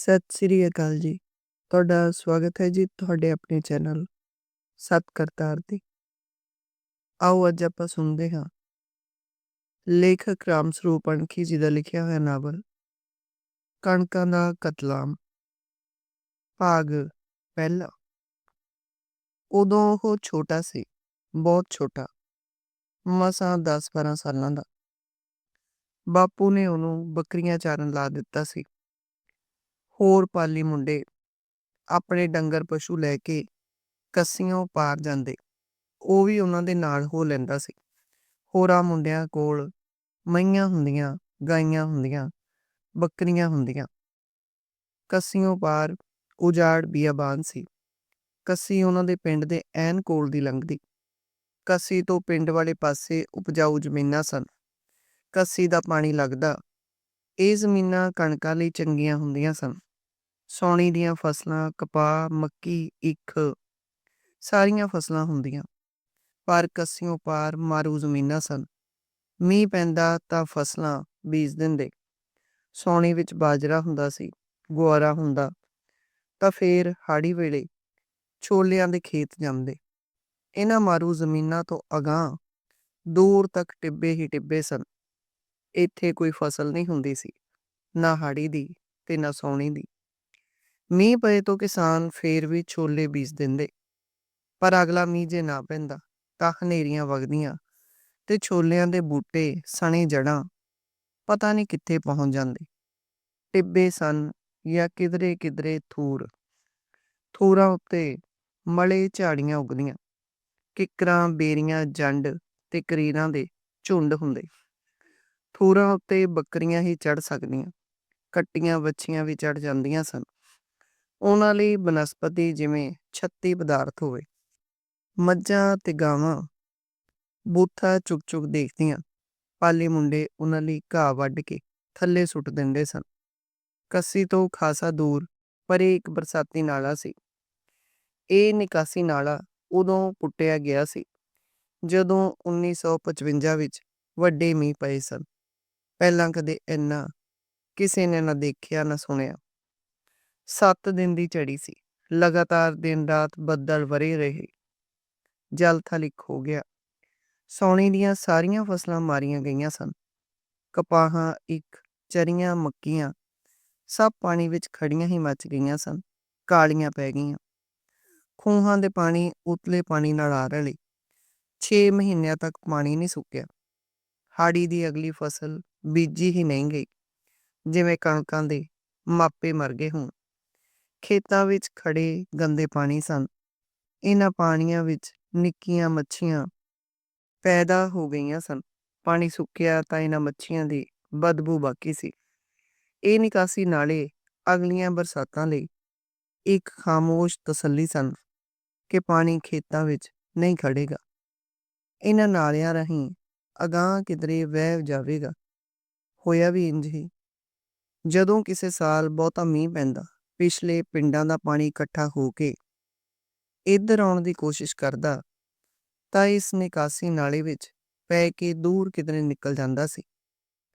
ਸਤਿ ਸ੍ਰੀ ਅਕਾਲ ਜੀ। ਤੁਹਾਡਾ ਸਵਾਗਤ ਹੈ ਜੀ ਤੁਹਾਡੇ ਆਪਣੇ ਚੈਨਲ ਸਤ ਕਰਤਾਰ ਦੀ ਆਓ ਅੱਜ ਆਪਾਂ ਸੁਣਦੇ ਹਾਂ। ਲੇਖਕ ਰਾਮ ਸਰੂਪ ਅਣਖੀ ਜੀ ਦਾ ਲਿਖਿਆ ਹੋਇਆ ਨਾਵਲ, ਕਣਕਾਂ ਦਾ ਕਤਲਾਮ, ਭਾਗ ਪਹਿਲਾ। ਉਦੋਂ ਉਹ ਛੋਟਾ ਸੀ, ਬਹੁਤ ਛੋਟਾ, ਮਸਾਂ 10-12 ਸਾਲਾਂ ਦਾ। ਬਾਪੂ ਨੇ ਉਹਨੂੰ ਬੱਕਰੀਆਂ ਚਾਰਨ ਲਾ ਦਿੱਤਾ ਸੀ। ਹੋਰ ਪਾਲੀ ਮੁੰਡੇ ਆਪਣੇ ਡੰਗਰ ਪਸ਼ੂ ਲੈ ਕੇ ਕੱਸੀਆਂ ਪਾਰ ਜਾਂਦੇ। ਉਹ ਵੀ ਉਹਨਾਂ ਦੇ ਨਾਲ ਹੋ ਲੈਂਦਾ ਸੀ। ਹੋਰਾਂ ਮੁੰਡਿਆਂ ਕੋਲ ਮਈਆਂ ਹੁੰਦੀਆਂ, ਗਾਈਆਂ ਹੁੰਦੀਆਂ, ਬੱਕਰੀਆਂ ਹੁੰਦੀਆਂ। ਕੱਸੀਆਂ ਪਾਰ ਉਜਾੜ ਬੀਆਬਾਨ ਸੀ। ਕੱਸੀ ਉਹਨਾਂ ਦੇ ਪਿੰਡ ਦੇ ਐਨ ਕੋਲ ਦੀ ਲੰਘਦੀ। ਕੱਸੀ ਤੋਂ ਪਿੰਡ ਵਾਲੇ ਪਾਸੇ ਉਪਜਾਊ ਜ਼ਮੀਨਾਂ ਸਨ। ਕੱਸੀ ਦਾ ਪਾਣੀ ਲੱਗਦਾ। ਇਹ ਜ਼ਮੀਨਾਂ ਕਣਕਾਂ ਲਈ ਚੰਗੀਆਂ ਹੁੰਦੀਆਂ ਸਨ। ਸਾਉਣੀ ਦੀਆਂ ਫਸਲਾਂ, ਕਪਾਹ, ਮੱਕੀ ਇੱਖ ਸਾਰੀਆਂ ਫਸਲਾਂ ਹੁੰਦੀਆਂ। ਪਰ ਕੱਸਿਓਂ ਪਾਰ ਮਾਰੂ ਜ਼ਮੀਨਾਂ ਸਨ। ਮੀਂਹ ਪੈਂਦਾ ਤਾਂ ਫਸਲਾਂ ਬੀਜ ਦਿੰਦੇ। ਸੌਣੀ ਵਿੱਚ ਬਾਜਰਾ ਹੁੰਦਾ ਸੀ, ਗੁਆਰਾ ਹੁੰਦਾ। ਤਾਂ ਫੇਰ ਹਾੜੀ ਵੇਲੇ ਛੋਲਿਆਂ ਦੇ ਖੇਤ ਜਾਂਦੇ। ਇਹਨਾਂ ਮਾਰੂ ਜ਼ਮੀਨਾਂ ਤੋਂ ਅਗਾਹ ਦੂਰ ਤੱਕ ਟਿੱਬੇ ਹੀ ਟਿੱਬੇ ਸਨ। ਇੱਥੇ ਕੋਈ ਫਸਲ ਨਹੀਂ ਹੁੰਦੀ ਸੀ, ਨਾ ਹਾੜੀ ਦੀ ਤੇ ਨਾ ਸੌਣੀ ਦੀ। ਮੀਂਹ ਪਏ ਤੋਂ ਕਿਸਾਨ ਫੇਰ ਵੀ ਛੋਲੇ ਬੀਜ ਦਿੰਦੇ। ਪਰ ਅਗਲਾ ਮੀਂਹ ਜੇ ਨਾ ਪੈਂਦਾ ਤਾਂ ਹਨੇਰੀਆਂ ਵਗਦੀਆਂ ਤੇ ਛੋਲਿਆਂ ਦੇ ਬੂਟੇ ਸਣੇ ਜੜਾਂ ਪਤਾ ਨਹੀਂ ਕਿੱਥੇ ਪਹੁੰਚ ਜਾਂਦੇ। ਟਿੱਬੇ ਸਨ ਜਾਂ ਕਿਧਰੇ ਕਿਧਰੇ ਥੂਰ। ਥੂਰਾਂ ਉੱਤੇ ਮਲੇ ਝਾੜੀਆਂ ਉਗਦੀਆਂ। ਕਿਕਰਾਂ, ਬੇਰੀਆਂ, ਜੰਡ ਤੇ ਕਰੀਰਾਂ ਦੇ ਝੁੰਡ ਹੁੰਦੇ। ਥੂਰਾਂ ਉੱਤੇ ਬੱਕਰੀਆਂ ਹੀ ਚੜ ਸਕਦੀਆਂ। ਕੱਟੀਆਂ, ਵੱਛੀਆਂ ਵੀ ਚੜ ਜਾਂਦੀਆਂ ਸਨ। ਉਹਨਾਂ ਲਈ ਬਨਸਪਤੀ ਜਿਵੇਂ ਛੱਤੀ ਪਦਾਰਥ ਹੋਵੇ। ਮੱਝਾਂ ਤੇ ਗਾਵਾਂ। ਬੂਥਾ ਚੁੱਕ ਚੁੱਕ ਦੇਖਦੀਆਂ। ਪਾਲੇ ਮੁੰਡੇ ਉਹਨਾਂ ਲਈ ਘਾਹ ਵੱਢ ਕੇ ਥੱਲੇ ਸੁੱਟ ਦਿੰਦੇ ਸਨ। ਕੱਸੀ ਤੋਂ ਖਾਸਾ ਦੂਰ, ਪਰੇ ਇੱਕ ਬਰਸਾਤੀ ਨਾਲਾ ਸੀ। ਇਹ ਨਿਕਾਸੀ ਨਾਲਾ ਉਦੋਂ ਪੁੱਟਿਆ ਗਿਆ ਸੀ, ਜਦੋਂ 1955 ਵਿੱਚ ਵੱਡੇ ਮੀਂਹ ਪਏ ਸਨ। ਪਹਿਲਾਂ ਕਦੇ ਇੰਨਾ ਕਿਸੇ ਨੇ ਨਾ ਦੇਖਿਆ, ਨਾ ਸੁਣਿਆ। 7 ਦਿਨ ਦੀ ਝੜੀ ਸੀ। ਲਗਾਤਾਰ ਦਿਨ ਰਾਤ ਬੱਦਲ ਵਰੇ ਰਹੇ। ਜਲ ਥਲਿਕ ਹੋ ਗਿਆ। ਸੌਣੀ ਦੀਆਂ ਸਾਰੀਆਂ ਫਸਲਾਂ ਮਾਰੀਆਂ ਗਈਆਂ ਸਨ। ਕਪਾਹਾਂ, ਇੱਕ, ਚਰੀਆਂ, ਮੱਕੀਆਂ, ਸਭ ਪਾਣੀ ਵਿੱਚ ਖੜੀਆਂ ਹੀ ਮੱਚ ਗਈਆਂ ਸਨ। ਕਾਲੀਆਂ ਪੈ ਗਈਆਂ। ਖੂਹਾਂ ਦੇ ਪਾਣੀ ਉਤਲੇ ਪਾਣੀ ਨਾਲ ਆ ਰਲੇ। 6 ਮਹੀਨਿਆਂ ਤੱਕ ਪਾਣੀ ਨਹੀਂ ਸੁੱਕਿਆ। ਹਾੜੀ ਦੀ ਅਗਲੀ ਫਸਲ ਬੀਜੀ ਹੀ ਨਹੀਂ ਗਈ। ਜਿਵੇਂ ਕਣਕਾਂ ਦੇ ਮਾਪੇ ਮਰ ਗਏ ਹੋਣ। ਖੇਤਾਂ ਵਿੱਚ ਖੜੇ ਗੰਦੇ ਪਾਣੀ ਸਨ। ਇਹਨਾਂ ਪਾਣੀਆਂ ਵਿੱਚ ਨਿੱਕੀਆਂ ਮੱਛੀਆਂ ਪੈਦਾ ਹੋ ਗਈਆਂ ਸਨ। ਪਾਣੀ ਸੁੱਕਿਆ ਤਾਂ ਇਹਨਾਂ ਮੱਛੀਆਂ ਦੀ ਬਦਬੂ ਬਾਕੀ ਸੀ। ਇਹ ਨਿਕਾਸੀ ਨਾਲੇ ਅਗਲੀਆਂ ਬਰਸਾਤਾਂ ਲਈ ਇੱਕ ਖਾਮੋਸ਼ ਤਸੱਲੀ ਸਨ ਕਿ ਪਾਣੀ ਖੇਤਾਂ ਵਿੱਚ ਨਹੀਂ ਖੜੇਗਾ ਇਹਨਾਂ ਨਾਲਿਆਂ ਰਹੀਂ ਅਗਾਹ ਕਿਧਰੇ ਵਹਿ ਜਾਵੇਗਾ। ਹੋਇਆ ਵੀ ਇੰਜ ਹੀ। ਜਦੋਂ ਕਿਸੇ ਸਾਲ ਬਹੁਤਾ ਮੀਂਹ ਪੈਂਦਾ ਪਿਛਲੇ ਪਿੰਡਾਂ ਦਾ ਪਾਣੀ ਇਕੱਠਾ ਹੋ ਕੇ ਇੱਧਰ ਆਉਣ ਦੀ ਕੋਸ਼ਿਸ਼ ਕਰਦਾ ਤਾਂ ਇਸ ਨਿਕਾਸੀ ਨਾਲੇ ਵਿੱਚ ਪੈ ਕੇ ਦੂਰ ਕਿਧਰੇ ਨਿਕਲ ਜਾਂਦਾ ਸੀ।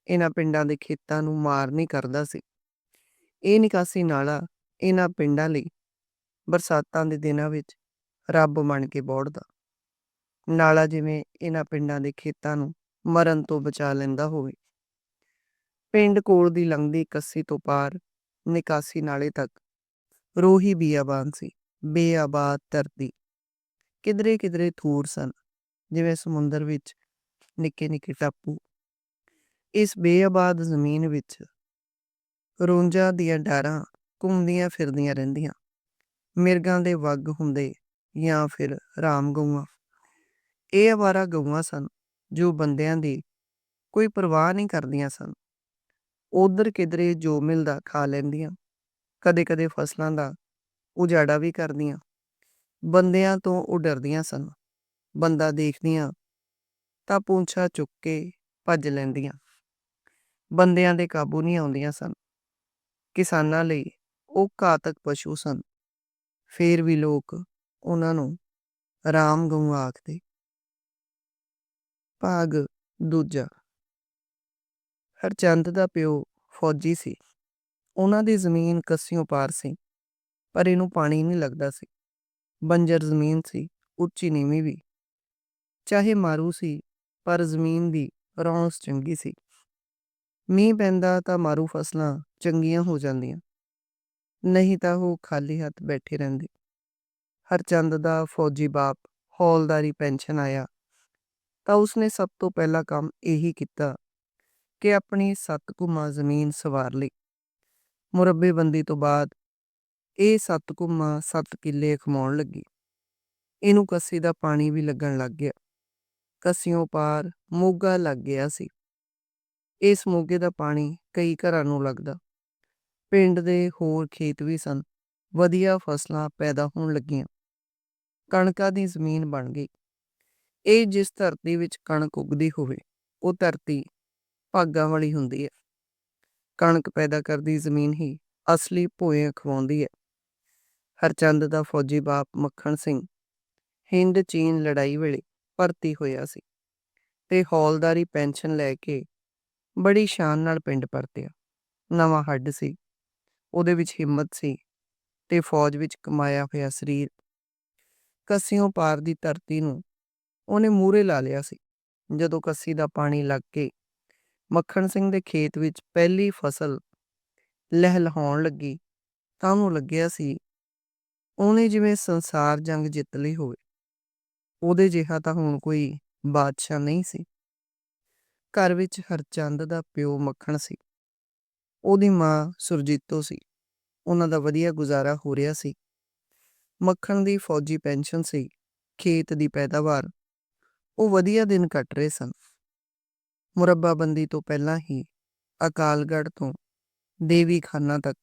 ਇਹਨਾਂ ਪਿੰਡਾਂ ਦੇ ਖੇਤਾਂ ਨੂੰ ਮਾਰ ਨਹੀਂ ਕਰਦਾ ਸੀ। ਇਹ ਨਿਕਾਸੀ ਨਾਲਾ ਇਹਨਾਂ ਪਿੰਡਾਂ ਲਈ ਬਰਸਾਤਾਂ ਦੇ ਦਿਨਾਂ ਵਿੱਚ ਰੱਬ ਬਣ ਕੇ ਬੋੜਦਾ। ਨਾਲਾ ਜਿਵੇਂ ਇਹਨਾਂ ਪਿੰਡਾਂ ਦੇ ਖੇਤਾਂ ਨੂੰ ਮਰਨ ਤੋਂ ਬਚਾ ਲੈਂਦਾ ਹੋਵੇ। ਪਿੰਡ ਕੋਲ ਦੀ ਲੰਘਦੀ ਕੱਸੀ ਤੋਂ ਪਾਰ ਨਿਕਾਸੀ ਨਾਲੇ ਤੱਕ। ਰੋਹੀ ਬੀਆਬਾਨ ਸੀ। ਬੇਆਬਾਦ ਧਰਤੀ। ਕਿਧਰੇ ਕਿਧਰੇ ਥੂਰ ਸਨ। ਜਿਵੇਂ ਸਮੁੰਦਰ ਵਿੱਚ ਨਿੱਕੇ ਨਿੱਕੇ ਟਾਪੂ। ਇਸ ਬੇਆਬਾਦ ਜ਼ਮੀਨ ਵਿੱਚ ਰੋਂਜਾਂ ਦੀਆਂ ਡਾਰਾਂ ਘੁੰਮਦੀਆਂ ਫਿਰਦੀਆਂ ਰਹਿੰਦੀਆਂ। ਮਿਰਗਾਂ ਦੇ ਵੱਗ ਹੁੰਦੇ ਜਾਂ ਫਿਰ ਰਾਮ ਗਊਆਂ। ਇਹ ਆਵਾਰਾ ਗਊਆਂ ਸਨ ਜੋ ਬੰਦਿਆਂ ਦੀ ਕੋਈ ਪਰਵਾਹ ਨਹੀਂ ਕਰਦੀਆਂ ਸਨ। ਉਧਰ ਕਿਧਰੇ ਜੋ ਮਿਲਦਾ ਖਾ ਲੈਂਦੀਆਂ। ਕਦੇ-ਕਦੇ ਫਸਲਾਂ ਦਾ ਉਜਾੜਾ ਵੀ ਕਰਦੀਆਂ। ਬੰਦਿਆਂ ਤੋਂ ਉਹ ਡਰਦੀਆਂ ਸਨ। ਬੰਦਾ ਦੇਖਦੀਆਂ ਤਾਂ ਪੂੰਛਾ ਚੁੱਕ ਕੇ ਭੱਜ ਲੈਂਦੀਆਂ। ਬੰਦਿਆਂ ਦੇ ਕਾਬੂ ਨਹੀਂ ਆਉਂਦੀਆਂ ਸਨ। ਕਿਸਾਨਾਂ ਲਈ ਉਹ ਘਾਤਕ ਪਸ਼ੂ ਸਨ। ਫੇਰ ਵੀ ਲੋਕ ਉਹਨਾਂ ਨੂੰ ਰਾਮ ਗਊ ਆਖਦੇ। ਭਾਗ ਦੂਜਾ ਹਰਚੰਦ ਦਾ ਪਿਓ ਫੌਜੀ ਸੀ। ਉਹਨਾਂ ਦੀ ਜ਼ਮੀਨ ਕੱਸਿਓਂ ਪਾਰ ਸੀ, ਪਰ ਇਹਨੂੰ ਪਾਣੀ ਨਹੀਂ ਲੱਗਦਾ ਸੀ। ਬੰਜਰ ਜ਼ਮੀਨ ਸੀ, ਉੱਚੀ ਨੀਵੀਂ ਵੀ। ਚਾਹੇ ਮਾਰੂ ਸੀ, ਪਰ ਜ਼ਮੀਨ ਦੀ ਰੌਣਸ ਚੰਗੀ ਸੀ। ਮੀਂਹ ਪੈਂਦਾ ਤਾਂ ਮਾਰੂ ਫਸਲਾਂ ਚੰਗੀਆਂ ਹੋ ਜਾਂਦੀਆਂ। ਨਹੀਂ ਤਾਂ ਉਹ ਖਾਲੀ ਹੱਥ ਬੈਠੇ ਰਹਿੰਦੇ। ਹਰਚੰਦ ਦਾ ਫੌਜੀ ਬਾਪ ਹੌਲਦਾਰੀ ਪੈਨਸ਼ਨ ਆਇਆ। ਤਾਂ ਉਸਨੇ ਸਭ ਤੋਂ ਪਹਿਲਾ ਕੰਮ ਇਹੀ ਕੀਤਾ ਕਿ ਆਪਣੀ ਸੱਤ ਕੁਮਾ ਜ਼ਮੀਨ ਸਵਾਰ ਲਈ। ਮੁਰੱਬੇਬੰਦੀ ਤੋਂ ਬਾਅਦ ਇਹ ਸੱਤ ਕੁਮਾ ਸੱਤ ਕਿੱਲੇ ਖਮਾਉਣ ਲੱਗੀ। ਇਹਨੂੰ ਕੱਸੀ ਦਾ ਪਾਣੀ ਵੀ ਲੱਗਣ ਲੱਗ ਗਿਆ। ਕੱਸਿਓਂ ਪਾਰ ਮੋਗਾ ਲੱਗ ਗਿਆ ਸੀ। ਇਸ ਮੋਗੇ ਦਾ ਪਾਣੀ ਕਈ ਘਰਾਂ ਨੂੰ ਲੱਗਦਾ। ਪਿੰਡ ਦੇ ਹੋਰ ਖੇਤ ਵੀ ਸਨ। ਵਧੀਆ ਫਸਲਾਂ ਪੈਦਾ ਹੋਣ ਲੱਗੀਆਂ। ਕਣਕਾਂ ਦੀ ਜ਼ਮੀਨ ਬਣ ਗਈ। ਇਹ ਜਿਸ ਧਰਤੀ ਵਿੱਚ ਕਣਕ ਉਗਦੀ ਹੋਵੇ, ਉਹ ਧਰਤੀ ਭਾਗਾਂ ਵਾਲੀ ਹੁੰਦੀ ਹੈ। ਕਣਕ ਪੈਦਾ ਕਰਦੀ ਜ਼ਮੀਨ ਹੀ ਅਸਲੀ ਭੋਏ ਖਵਾਉਂਦੀ ਹੈ। ਹਰਚੰਦ ਦਾ ਫੌਜੀ ਬਾਪ ਮੱਖਣ ਸਿੰਘ ਹਿੰਦ ਚੀਨ ਲੜਾਈ ਵੇਲੇ ਭਰਤੀ ਹੋਇਆ ਸੀ ਤੇ ਹੌਲਦਾਰੀ ਪੈਨਸ਼ਨ ਲੈ ਕੇ ਬੜੀ ਸ਼ਾਨ ਨਾਲ ਪਿੰਡ ਪਰਤਿਆ। ਨਵਾਂ ਹੱਡ ਸੀ, ਉਹਦੇ ਵਿੱਚ ਹਿੰਮਤ ਸੀ ਤੇ ਫੌਜ ਵਿੱਚ ਕਮਾਇਆ ਹੋਇਆ ਸਰੀਰ। ਕੱਸਿਓਂ ਪਾਰ ਦੀ ਧਰਤੀ ਨੂੰ ਉਹਨੇ ਮੂਰੇ ਲਾ ਲਿਆ ਸੀ। ਜਦੋਂ ਕੱਸੀ ਦਾ ਪਾਣੀ ਲੱਗ ਕੇ ਮੱਖਣ ਸਿੰਘ ਦੇ ਖੇਤ ਵਿੱਚ ਪਹਿਲੀ ਫਸਲ ਲਹਿਲਹਾਉਣ ਲੱਗੀ ਤਾਂ ਉਹਨੂੰ ਲੱਗਿਆ ਸੀ ਉਹਨੇ ਜਿਵੇਂ ਸੰਸਾਰ ਜੰਗ ਜਿੱਤ ਲਈ ਹੋਵੇ। ਉਹਦੇ ਜਿਹਾ ਤਾਂ ਹੁਣ ਕੋਈ ਬਾਦਸ਼ਾਹ ਨਹੀਂ ਸੀ। ਘਰ ਵਿੱਚ ਹਰਚੰਦ ਦਾ ਪਿਓ ਮੱਖਣ ਸੀ। ਉਹਦੀ ਮਾਂ ਸੁਰਜੀਤੋ ਸੀ। ਉਹਨਾਂ ਦਾ ਵਧੀਆ ਗੁਜ਼ਾਰਾ ਹੋ ਰਿਹਾ ਸੀ। ਮੱਖਣ ਦੀ ਫੌਜੀ ਪੈਨਸ਼ਨ ਸੀ। ਖੇਤ ਦੀ ਪੈਦਾਵਾਰ। ਉਹ ਵਧੀਆ ਦਿਨ ਕੱਟ ਰਹੇ ਸਨ। ਮੁਰੱਬਾਬੰਦੀ ਤੋਂ ਪਹਿਲਾਂ ਹੀ ਅਕਾਲਗੜ੍ਹ ਤੋਂ ਦੇਵੀ ਖਾਨਾ ਤੱਕ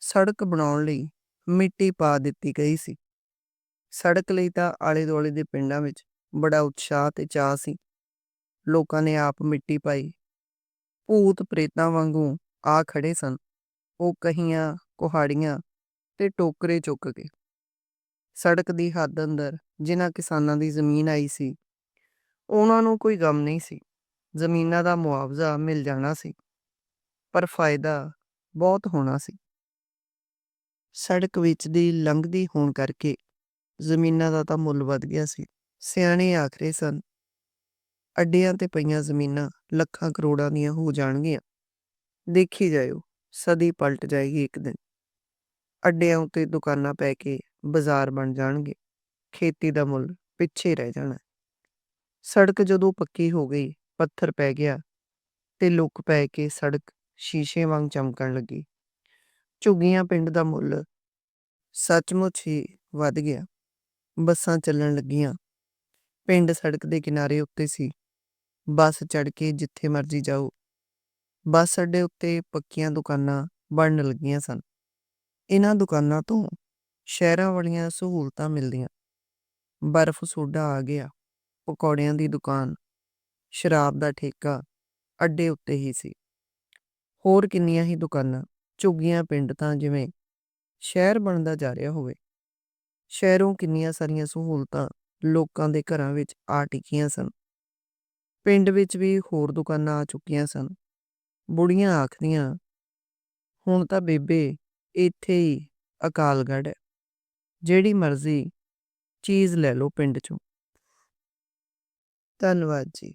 ਸੜਕ ਬਣਾਉਣ ਲਈ ਮਿੱਟੀ ਪਾ ਦਿੱਤੀ ਗਈ ਸੀ। ਸੜਕ ਲਈ ਤਾਂ ਆਲੇ ਦੁਆਲੇ ਦੇ ਪਿੰਡਾਂ ਵਿੱਚ ਬੜਾ ਉਤਸ਼ਾਹ ਤੇ ਚਾਅ ਸੀ। ਲੋਕਾਂ ਨੇ ਆਪ ਮਿੱਟੀ ਪਾਈ। ਭੂਤ ਪ੍ਰੇਤਾਂ ਵਾਂਗੂ ਆ ਖੜੇ ਸਨ। ਉਹ ਕਹੀਆਂ, ਕੁਹਾੜੀਆਂ ਤੇ ਟੋਕਰੇ ਚੁੱਕ ਕੇ। ਸੜਕ ਦੀ ਹੱਦ ਅੰਦਰ ਜਿਨ੍ਹਾਂ ਕਿਸਾਨਾਂ ਦੀ ਜ਼ਮੀਨ ਆਈ ਸੀ, ਉਹਨਾਂ ਨੂੰ ਕੋਈ ਗਮ ਨਹੀਂ ਸੀ। ਜ਼ਮੀਨਾਂ ਦਾ ਮੁਆਵਜ਼ਾ ਮਿਲ ਜਾਣਾ ਸੀ, ਪਰ ਫਾਇਦਾ ਬਹੁਤ ਹੋਣਾ ਸੀ। ਸੜਕ ਵਿੱਚ ਦੀ ਲੰਘਦੀ ਹੋਣ ਕਰਕੇ ਜ਼ਮੀਨਾਂ ਦਾ ਤਾਂ ਮੁੱਲ ਵਧ ਗਿਆ ਸੀ। ਸਿਆਣੇ ਆਖਰੇ ਸਨ, ਅੱਡਿਆਂ ਤੇ ਪਈਆਂ ਜ਼ਮੀਨਾਂ ਲੱਖਾਂ ਕਰੋੜਾਂ ਦੀਆਂ ਹੋ ਜਾਣਗੀਆਂ। ਦੇਖੀ ਜਾਇਓ, ਸਦੀ ਪਲਟ ਜਾਏਗੀ ਇੱਕ ਦਿਨ। ਅੱਡਿਆਂ ਉੱਤੇ ਦੁਕਾਨਾਂ ਪੈ ਕੇ ਬਾਜ਼ਾਰ ਬਣ ਜਾਣਗੇ। ਖੇਤੀ ਦਾ ਮੁੱਲ ਪਿੱਛੇ ਰਹਿ ਜਾਣਾ। ਸੜਕ ਜਦੋਂ ਪੱਕੀ ਹੋ ਗਈ ਪੱਥਰ ਪੈ ਗਿਆ ਤੇ ਲੁੱਕ ਪੈ ਕੇ ਸੜਕ ਸ਼ੀਸ਼ੇ ਵਾਂਗ ਚਮਕਣ ਲੱਗੀ। ਝੁੱਗੀਆਂ ਪਿੰਡ ਦਾ ਮੁੱਲ ਸੱਚਮੁੱਚ ਹੀ ਵੱਧ ਗਿਆ। ਬੱਸਾਂ ਚੱਲਣ ਲੱਗੀਆਂ। ਪਿੰਡ ਸੜਕ ਦੇ ਕਿਨਾਰੇ ਉੱਤੇ ਸੀ। ਬੱਸ ਚੜ ਕੇ ਜਿੱਥੇ ਮਰਜ਼ੀ ਜਾਓ। ਬੱਸ ਅੱਡੇ ਉੱਤੇ ਪੱਕੀਆਂ ਦੁਕਾਨਾਂ ਬਣਨ ਲੱਗੀਆਂ ਸਨ। ਇਹਨਾਂ ਦੁਕਾਨਾਂ ਤੋਂ ਸ਼ਹਿਰਾਂ ਵਾਲੀਆਂ ਸਹੂਲਤਾਂ ਮਿਲਦੀਆਂ। ਬਰਫ਼ ਸੋਡਾ ਆ ਗਿਆ। ਪਕੌੜਿਆਂ ਦੀ ਦੁਕਾਨ ਸ਼ਰਾਬ ਦਾ ਠੇਕਾ ਅੱਡੇ ਉੱਤੇ ਹੀ ਸੀ। ਹੋਰ ਕਿੰਨੀਆਂ ਹੀ ਦੁਕਾਨਾਂ, ਝੁੱਗੀਆਂ ਪਿੰਡ ਤਾਂ ਜਿਵੇਂ ਸ਼ਹਿਰ ਬਣਦਾ ਜਾ ਰਿਹਾ ਹੋਵੇ। ਸ਼ਹਿਰੋਂ ਕਿੰਨੀਆਂ ਸਾਰੀਆਂ ਸਹੂਲਤਾਂ ਲੋਕਾਂ ਦੇ ਘਰਾਂ ਵਿੱਚ ਆ ਟਿਕੀਆਂ ਸਨ। ਪਿੰਡ ਵਿੱਚ ਵੀ ਹੋਰ ਦੁਕਾਨਾਂ ਆ ਚੁੱਕੀਆਂ ਸਨ। ਬੁੜੀਆਂ ਆਖਦੀਆਂ, ਹੁਣ ਤਾਂ ਬੇਬੇ, ਇੱਥੇ ਹੀ ਅਕਾਲਗੜ੍ਹ ਹੈ। ਜਿਹੜੀ ਮਰਜ਼ੀ ਚੀਜ਼ ਲੈ ਲਓ ਪਿੰਡ ਚੋਂ। ਧੰਨਵਾਦ ਜੀ।